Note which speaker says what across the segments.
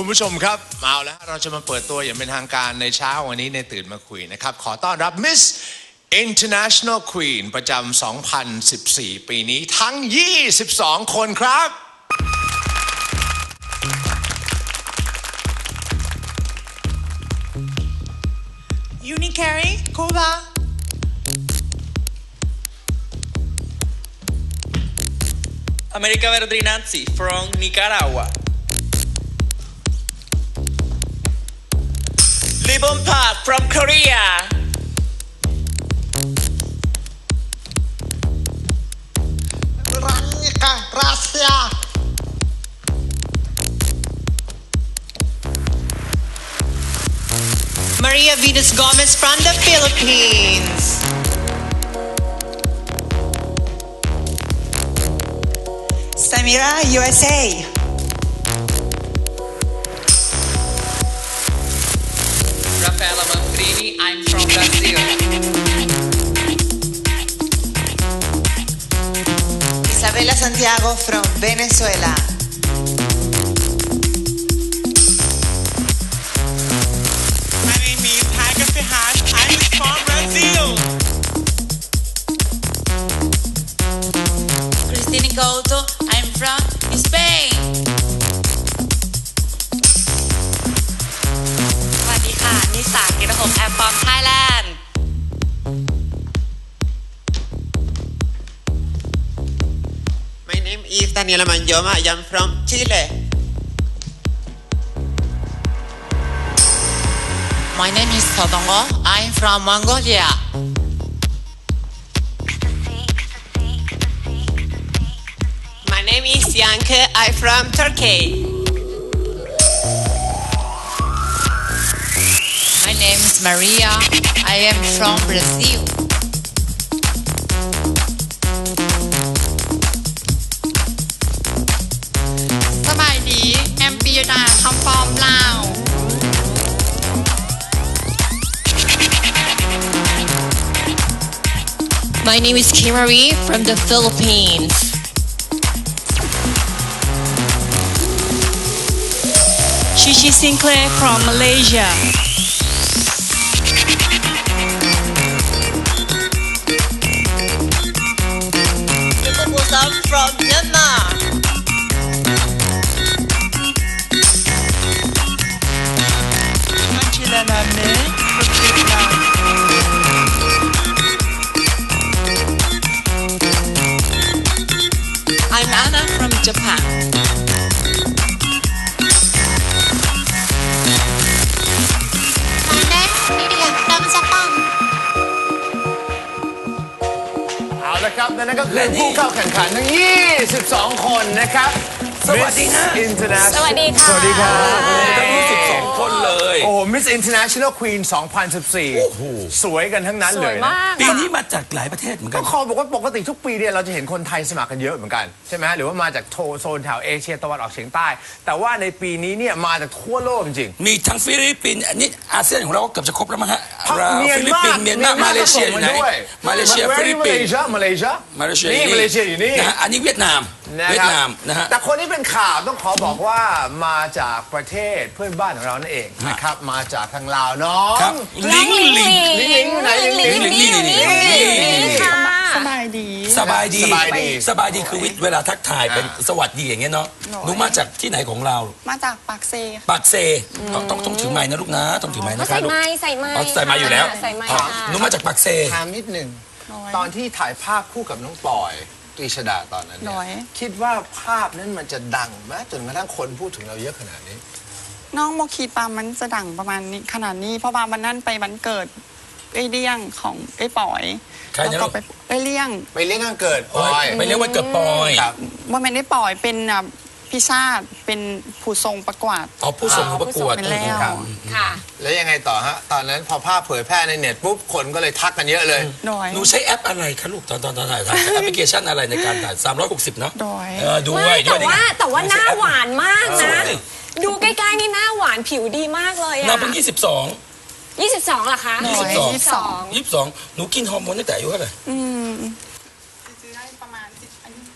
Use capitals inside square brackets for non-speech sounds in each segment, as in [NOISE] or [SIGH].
Speaker 1: คุณผู้ชมครับเอาแล้วเราจะมาเปิดตัวอย่างเป็นทางการในเช้าวันนี้ในตื่นมาคุยนะครับ ขอต้อนรับ Miss International Queen ประจำ 2014 ปีนี้ทั้ง 22 คนครับ
Speaker 2: Unicary, Cuba.
Speaker 3: America Verdrinazzi from Nicaragua. Libon Park from Korea.
Speaker 4: Ranica, Russia.
Speaker 2: Maria Venus Gomez from the Philippines. Samira, USA. Isabela Santiago from Venezuela.
Speaker 5: Name is
Speaker 4: Daniela Manjoma. I am from Chile.
Speaker 6: My name is Sodongo. I'm from Mongolia.
Speaker 4: My name is Yankee. I'm from Turkey.
Speaker 6: My name is Maria. I am from Brazil.
Speaker 7: My name is Kimari from the Philippines.
Speaker 5: Shishi Sinclair from Malaysia.
Speaker 1: เอาละครับและนั่นก็คือผู้เข้าแข่งขันทั้ง 22 คนนะครับ
Speaker 3: สวัสดีนะ
Speaker 1: Miss International
Speaker 7: สวัสดีค่ะ
Speaker 1: สวัสดีครับ
Speaker 3: ตั้ง22 คนเลย
Speaker 1: โอ้ Miss International Queen 2014 สวยกันทั้งนั้นเลยนะ
Speaker 3: ปีนี้มาจากหลายประเทศเหมือนกั
Speaker 1: ก็
Speaker 3: น
Speaker 1: ขอบอกว่าปกติทุกปีเนี่ยเราจะเห็นคนไทยสมัครกันเยอะเหมือนกัน ใช่ไหมหรือว่ามาจากโทโซนแถวเอเชียตะวันออกเฉียงใต้ แต่ว่าในปีนี้เนี่ยมาจากทั่วโลกจริง
Speaker 8: มีทั้งฟิลิปปินส์อันนี้อาเซียนของเราก็เกือบจะครบแล้วมั้งฮะ
Speaker 1: ๆ
Speaker 8: เรา
Speaker 1: เมียน
Speaker 8: ฟิลิป
Speaker 1: มา
Speaker 8: ปินส์เมียนมามาเลเซียอยู่ไหน
Speaker 1: ด้วย
Speaker 8: มาเลเซีย ฟิลิปปินส์
Speaker 1: มาเลเซียมาเลเซีย
Speaker 8: มาเลเซีย
Speaker 1: นี่มาเลเซียอยู่นี่
Speaker 8: นะฮะอันนี้เวียดนาม
Speaker 1: นะ
Speaker 8: เวีย
Speaker 1: ค
Speaker 8: ด
Speaker 1: รับ
Speaker 8: นามนะฮะ
Speaker 1: แต่คนที่เป็นข่าวต้องขอบอกว่ามาจากประเทศเพื่อนบ้านของเรานั่นเองนะครับ มาจากทางลาวน้อง
Speaker 8: ครับลิงลิง
Speaker 1: ลิงลิงอยู่ไหนลิงลิง
Speaker 8: ลิงนี่นี่นี่นี่นี่
Speaker 5: สบายดี
Speaker 8: สบายดี
Speaker 1: สบายดี
Speaker 8: สบายดีคือเวลาทักทายเป็นสวัสดีอย่างเงี้ยเนาะหนูมาจากที่ไหนของเรา
Speaker 5: มาจากปากเซค่ะ
Speaker 8: ปากเซต้องต้องต้องถือไม้นะลูกนะต้องถือไม้นะ
Speaker 7: ใส่
Speaker 8: คะลูก
Speaker 7: ไม้ใส่ไม้
Speaker 8: อ๋อใส่ไม้อยู่แล้ว
Speaker 7: ใส่ไม้
Speaker 8: อ๋อ
Speaker 7: ค่ะ
Speaker 8: หนูมาจากปากเซ
Speaker 1: ถามนิดหนึ่ง
Speaker 5: น้อย
Speaker 1: ตอนที่ถ่ายภาพคู่กับน้องปอย ตรีชดาตอนนั้นเนี่
Speaker 5: น้อย
Speaker 1: ยคิดว่าภาพนั้นมันจะดังไหมจนกระทั่งคนพูดถึงเราเยอะขนาดนี้
Speaker 5: น้องโมคีปามันจะดังประมาณนี้ขนาดนี้เพราะว่าวันนั้นไปวันเกิดไอ้เลี่ยงของไอ้ป๋อย
Speaker 8: ใครนะ
Speaker 5: แล้วก็ไปไอ้เลี่ยง
Speaker 1: ไปเลี้ยงงานเกิดป
Speaker 8: โอ้
Speaker 1: อย
Speaker 8: ยไปเรียกว่าเกิดปอย
Speaker 1: ครับ
Speaker 5: ว่ามันได้ป๋อยเป็นอะ พิชาติเป็นผู้ทรงประกวด
Speaker 8: อ๋อผู้ส่งผู้ประกวด
Speaker 5: เป็นแล้ว
Speaker 1: ครับ
Speaker 7: ค่ะ
Speaker 1: แล้วยังไงต่อฮะ ตอนนั้นพอภาพเผยแพร่ในเน็ตปุ๊บคนก็เลยทักกันเยอะเลย
Speaker 5: โดย
Speaker 8: หนูใช้แอปอะไรคะลูกตอนตอนตอนถ่ายถ่ายแอปพลิเคชันอะไรในการถ่าย360 เนาะ
Speaker 5: โดย
Speaker 8: เออดู
Speaker 7: ไม่
Speaker 8: ด้วย
Speaker 7: แต่ว่าแต่ว่าหน้าหวานมาก
Speaker 8: สว
Speaker 7: นะ
Speaker 8: ย
Speaker 7: ดูใกล้ๆนี่หน้าหวานผิวดีมากเลย
Speaker 8: นา
Speaker 7: อะ
Speaker 8: เพิ่ง22
Speaker 7: 22เหรอคะ
Speaker 5: น้อย
Speaker 8: 22
Speaker 5: ยี่สิบสอง
Speaker 8: 22 หนูกินฮอร์โมนตั้งแต่อายุเท่าไหร่
Speaker 5: อืม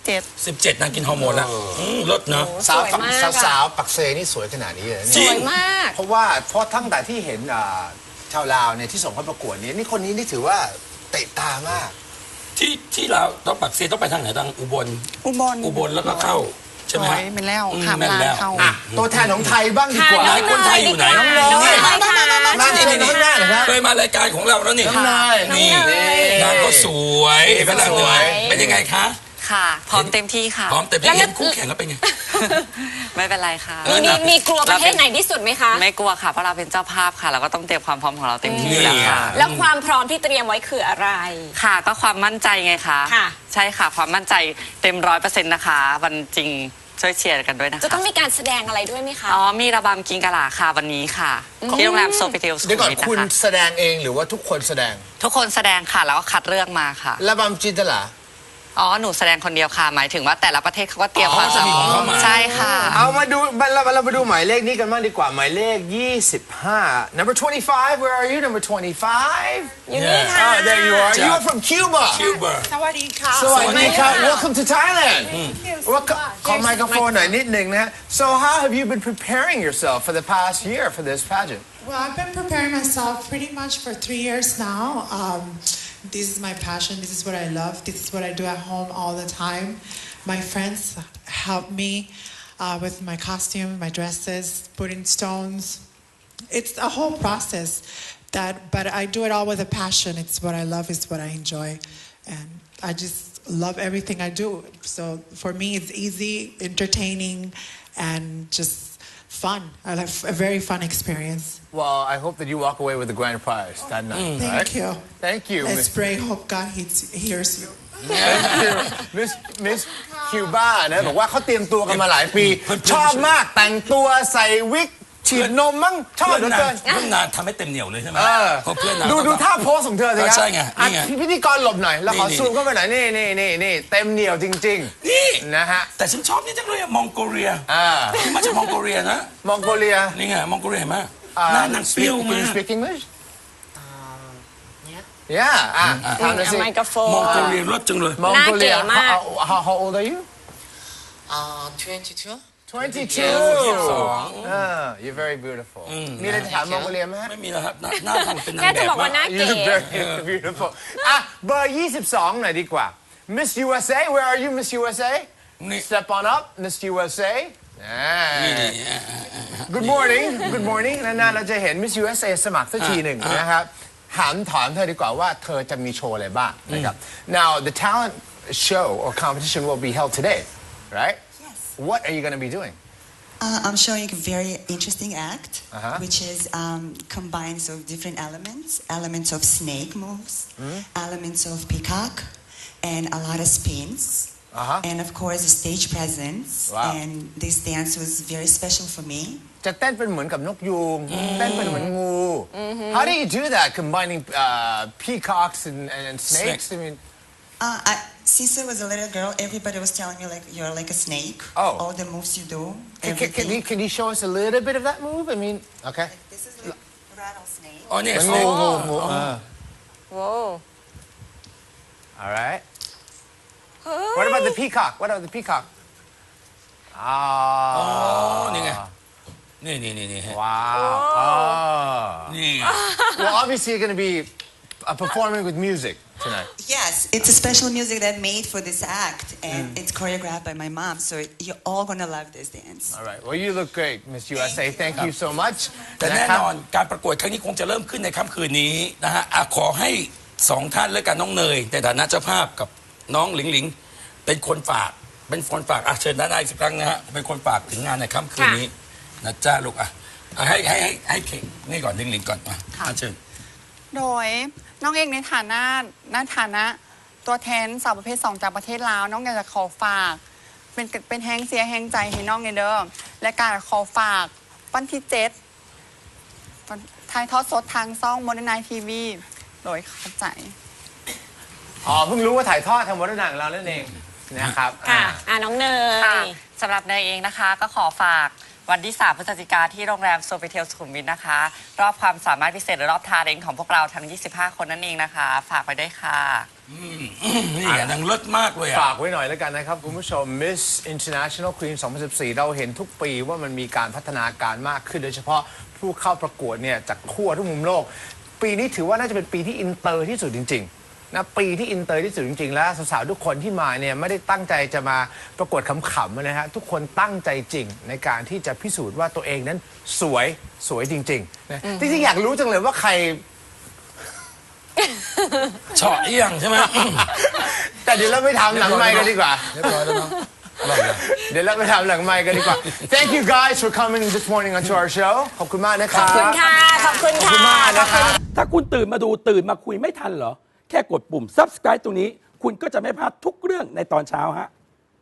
Speaker 5: จะได้ประมาณสิบอายุ
Speaker 9: 17
Speaker 8: 17 นางกินฮอร์โมนแล้วอืมลดเนาะ
Speaker 1: สาว
Speaker 7: สวยมากอะ
Speaker 1: สาวๆปักเซนี่สวยขนาดนี้เลย
Speaker 8: จริ
Speaker 7: ส
Speaker 8: ง
Speaker 7: วยมาก
Speaker 1: เพราะว่าเพราะทั้งแต่ที่เห็นอ่าชาวลาวเนี่ยที่ส่งเข้าประกวดเนี่ยนี่คนนี้นี่ถือว่าเตะตามาก
Speaker 8: ที่ที่เราต้องปักเซต้องไปทางไหนทางอุบล
Speaker 9: อุบล
Speaker 8: อุบลแล้วก็เข้า ใช่ไหม
Speaker 9: โด
Speaker 8: ฮะ
Speaker 9: ยเป็นแล้ว
Speaker 8: อืม
Speaker 9: ขาม
Speaker 8: แม่น
Speaker 9: ลา
Speaker 8: แล้ว
Speaker 9: เข้า
Speaker 1: อะ ตัวแทนของไทยบ้างดีกว่า
Speaker 8: ไหนคนไทยอยู่ไหน
Speaker 7: น้องเนย
Speaker 8: นี่
Speaker 7: ค่ะ
Speaker 1: มาเชิญข้างหน้าหน่อยครับ
Speaker 8: เคยมารายการของเราแล้วนี่
Speaker 1: น้องเนย
Speaker 8: นี่
Speaker 7: น้องเนย
Speaker 8: นางก็สวยเห็นไหมล่ะ
Speaker 1: สวย
Speaker 8: เป็นยังไงคะ
Speaker 5: ค่ะ พร้อมเต็มที่ค่ะ
Speaker 8: พร้อมแต่
Speaker 7: แล้ว
Speaker 8: พี่
Speaker 7: แล้ว
Speaker 8: เห็นคู่แข่งแล้วเป็นไง
Speaker 5: ไม่เป็นไรค่ะ
Speaker 8: เออ
Speaker 7: มีมีกลัวประเทศไหนที่สุดไหมคะ
Speaker 5: ไม่กลัวค่ะ เพราะเราเป็นเจ้าภาพค่ะ เราก็ต้องเตรียมความพร้อมของเราเต็มที่อยู่แล้วค่ะ
Speaker 7: แล้วความพร้อมที่เตรียมไว้คืออะไร
Speaker 5: ค่ะ ก็ความมั่นใจไงคะ
Speaker 7: ค่ะ
Speaker 5: ใช่ค่ะ ความมั่นใจเต็มร้อยเปอร์เซ็นต์นะคะ วันจริงช่วยเชียร์กันด้วยนะ
Speaker 7: จะต้อ
Speaker 5: คะ
Speaker 7: งมีการแสดงอะไรด้วยไหมคะ
Speaker 5: อ๋อ มีระบำกินกะลาค่ะวันนี้ค่ะที่โรงแรมโซฟิเทลส
Speaker 1: เดี๋ยวก่อน
Speaker 5: คูลนะ
Speaker 1: คุณ
Speaker 5: คะ
Speaker 1: แสดงเองหรือว่าทุกคนแสดง
Speaker 5: ทุกคนแสดงค่ะแล้วก็คัดเลือกมาค่ะ
Speaker 1: ระบำจินตลา
Speaker 5: อ๋อ หนูแสดงคนเดียวค่ะ หมายถึงว่าแต่ละประเทศเขาก็เตรียม
Speaker 8: อ๋อ
Speaker 5: มา
Speaker 8: จะมีของเขามา
Speaker 5: ใช่ค่ะ
Speaker 1: เอามาดูเราเรามาดูหมายเลขนี้กันบ้างดีกว่าหมายเลข 25 number 25 where are you number 25
Speaker 7: อยู่นี่ค่ะ
Speaker 1: oh there you are you are from Cuba
Speaker 8: คิวเบอร์
Speaker 1: สวัสดีครับ welcome to Thailand Welcome ขอไมโครโฟนหน่อยนิดหนึ่งนะฮะ so how have you been preparing yourself for the past year for this pageant
Speaker 10: Well, I've been preparing myself pretty much for three years now. Um, this is my passion. This is what I love. This is what I do at home all the time. My friends help me uh, with my costume, my dresses, putting stones. It's a whole process. That, but I do it all with a passion. It's what I love. It's what I enjoy, and I just love everything I do. So for me, it's easy, entertaining, and just fun. I have a very fun experience.
Speaker 1: well I hope that you walk away with the grand prize that night
Speaker 10: Thank
Speaker 1: right?
Speaker 10: you.
Speaker 1: thank you
Speaker 10: Let's
Speaker 1: Miss
Speaker 10: pray. Hope God hears, hears you.
Speaker 1: Thank you Miss Miss Cuba นะบอกว่าเขาเตรียมตัวกันมาหลายปี
Speaker 8: เพื่อนๆ
Speaker 1: ชอบมากแต่งตัวใส่วิก [LAUGHS] ฉีดนมมั้งชอบ
Speaker 8: เพื่อน
Speaker 1: เหลือ
Speaker 8: นา
Speaker 1: เกิ
Speaker 8: ง
Speaker 1: น
Speaker 8: เพื่อนนางทำให้เต็มเหนียวเลยใช่ไหม
Speaker 1: เออ
Speaker 8: เพราะเพื่อนนาง
Speaker 1: ดู
Speaker 8: ก็
Speaker 1: ดู
Speaker 8: แบบ
Speaker 1: ท่าโพสของเธอสิครับ
Speaker 8: ใช่ไงนี่ไง
Speaker 1: อะพิธีกรหลบหน่อย แล้วขอ
Speaker 8: นี่
Speaker 1: ซูมเข้าไปหน่อย นี่นี่นี่นี่เต็มเหนียวจริง
Speaker 8: นี่
Speaker 1: ๆ นะฮะ
Speaker 8: แต่ฉันชอบนี่จังเลยอะมองโกเลีย
Speaker 1: อ่า
Speaker 8: ที่มาจากมองโกเลียนะ
Speaker 1: มองโกเลีย
Speaker 8: นี่ไงมองโกเลียเห็นไหมหน้านางเปรี้ยว
Speaker 1: Can
Speaker 8: มา
Speaker 1: you
Speaker 8: ก
Speaker 1: speak English yeah อะถามหน่อยสิ
Speaker 7: ไมโครโฟ
Speaker 8: มอง
Speaker 7: น
Speaker 8: โกเลียรสจังเลย
Speaker 1: มองโกเลีย
Speaker 7: หน้าเก๋มาก
Speaker 1: how how how old are you
Speaker 3: Uh, 22?
Speaker 1: 22 Ah, you're very beautiful มีอะไรจะถามมองโกเลียไหมฮะ
Speaker 8: ไม่มีแล้วครับหน้าหน้าทางเป็นนาง
Speaker 7: แค่
Speaker 8: แบ
Speaker 7: จะ
Speaker 8: บ
Speaker 7: บอกว่าหน้า
Speaker 1: You
Speaker 7: เก๋
Speaker 1: look very [LAUGHS] beautiful อ่ะเบอร์ 22 หน่อยดีกว่า Miss USA where are you Miss USA
Speaker 8: นี่
Speaker 1: Step on up Miss USA อ่า
Speaker 8: นี่นี่
Speaker 1: Good morning Good morning นานๆเราจะเห็น Miss USA สมัครสักทีหนึ่งนะครับถามถามเธอดีกว่าว่าเธอจะมีโชว์อะไรบ้างนะครับ Now the talent show or competition will be held today right
Speaker 11: Yes.
Speaker 1: What are you going to be doing
Speaker 11: Uh, I'm showing a very interesting act,
Speaker 1: Uh-huh.
Speaker 11: which is um, combines of different elements, elements of snake moves,
Speaker 1: Hmm?
Speaker 11: elements of peacock, and a lot of spins.
Speaker 1: Uh-huh.
Speaker 11: And of course, the stage presence.
Speaker 1: Wow.
Speaker 11: And this dance was very special for me.
Speaker 1: จะเต้นเป็นเหมือนกับนกยูงเต้นเป็นเหมือนงู How do you do that combining uh, peacocks and, and snakes I mean
Speaker 11: Uh, I, since I was a little girl, everybody was telling me like you're like a snake.
Speaker 1: Oh.
Speaker 11: All the moves you do.
Speaker 1: Can, can, can, you, can you show us a little bit of that move? I mean, okay.
Speaker 11: Like, this is like rattlesnake.
Speaker 8: Oh,
Speaker 1: yes. Oh. Whoa. Whoa. Oh.
Speaker 7: All right.
Speaker 1: Oh. What about the peacock? What about the peacock?
Speaker 8: Ah. Oh, nigga.
Speaker 1: Wow. Oh.
Speaker 8: oh.
Speaker 1: well, obviously you're going to be uh, performing with music tonight.
Speaker 11: Yes, it's a special music that I made for this act, and it's choreographed by my mom. So you're all gonna love this dance.
Speaker 1: all right well you look great Miss USA thank you so much
Speaker 8: แต่แน่ะ
Speaker 1: ครับ
Speaker 8: นอนการประกวดครั้งนี้คงจะเริ่มขึ้นในค่ำคืนนี้นะฮะอะขอให้สองท่านแล้วกันน้องเนยในฐานะเจ้าภาพกับน้องหลิงหลิงเป็นคนฝาก เป็นคนฝากอะเชิญด้านในอีกสักครั้งนะฮะเป็นคนฝากถึงงานในค่ำคืนนี้นะจ้าลูกอะอะให้ให้ให้ให้เข่งนี่ก่อนหลิงหลิงก่อนอะอะเชิญ
Speaker 9: โดย น้องเองในฐานะในฐานะ ตัวแทนสาวประเภทสองจากประเทศลาว น้องอยากจะขอฝาก เป็นเป็นแฮงเสียแฮงใจให้น้องในเด้อและการขอฝากวันที่เจ็ดถ่ายทอดสดทางซ่องโมเดิร์นไนทีวีโดยเข้าใจ
Speaker 1: อ๋อเพิ่งรู้ว่าถ่ายทอดทางวัฒนธรรมของเรานั่นเองนะครับ
Speaker 7: ค่ะ
Speaker 1: อ่า
Speaker 7: อะน้องเน
Speaker 5: ค่ะ
Speaker 7: ย
Speaker 5: สำหรับเนยเองนะคะก็ขอฝาก วันที่ 3 พฤศจิกาที่โรงแรมโซฟิเทลสุขุมวิทนะคะ รอบความสามารถพิเศษหรือรอบทาเรงของพวกเราทั้ง 25 คนนั่นเองนะคะ ฝากไปด้วยค่ะ
Speaker 8: นี่อะนางเลิศมากเลยอะ
Speaker 1: ฝากไว้หน่อยแล้วกันนะครับ คุณผู้ชม Miss International Queen 2014 เราเห็นทุกปีว่ามันมีการพัฒนาการมากขึ้น โดยเฉพาะผู้เข้าประกวดเนี่ยจากทั่วทุกมุมโลก ปีนี้ถือว่าน่าจะเป็นปีที่อินเตอร์ที่สุดจริง ๆ นะปีที่อินเตอร์ที่สุดจริงๆ แล้วสาวๆทุกคนที่มาเนี่ยไม่ได้ตั้งใจจะมาประกวดขำๆนะฮะทุกคนตั้งใจจริงในการที่จะพิสูจน์ว่าตัวเองนั้นสวยสวยจริงๆนะจริงๆอยากรู้จังเลยว่าใคร
Speaker 8: เฉาะเอี้ยงใช่ไหม
Speaker 1: แต่เดี๋ยวเราไปทำหลังไมค์กันดีกว่า
Speaker 8: เรียบร้อยแล้วเนาะอร่อยเลย
Speaker 1: เดี๋ยวเราไปทำหลังไมค์กันดีกว่า Thank you guys for coming this morning onto our show ขอบคุณมากนะครับ
Speaker 4: ขอบคุณค่ะ ขอบคุณ
Speaker 1: ขอบคุณ
Speaker 4: ค่ะ
Speaker 1: มากนะครับ
Speaker 12: ถ้าคุณตื่นมาดูตื่นมาคุยไม่ทันเหรอ แค่กดปุ่ม subscribe ตรงนี้ คุณก็จะไม่พลาดทุกเรื่องในตอนเช้าฮะ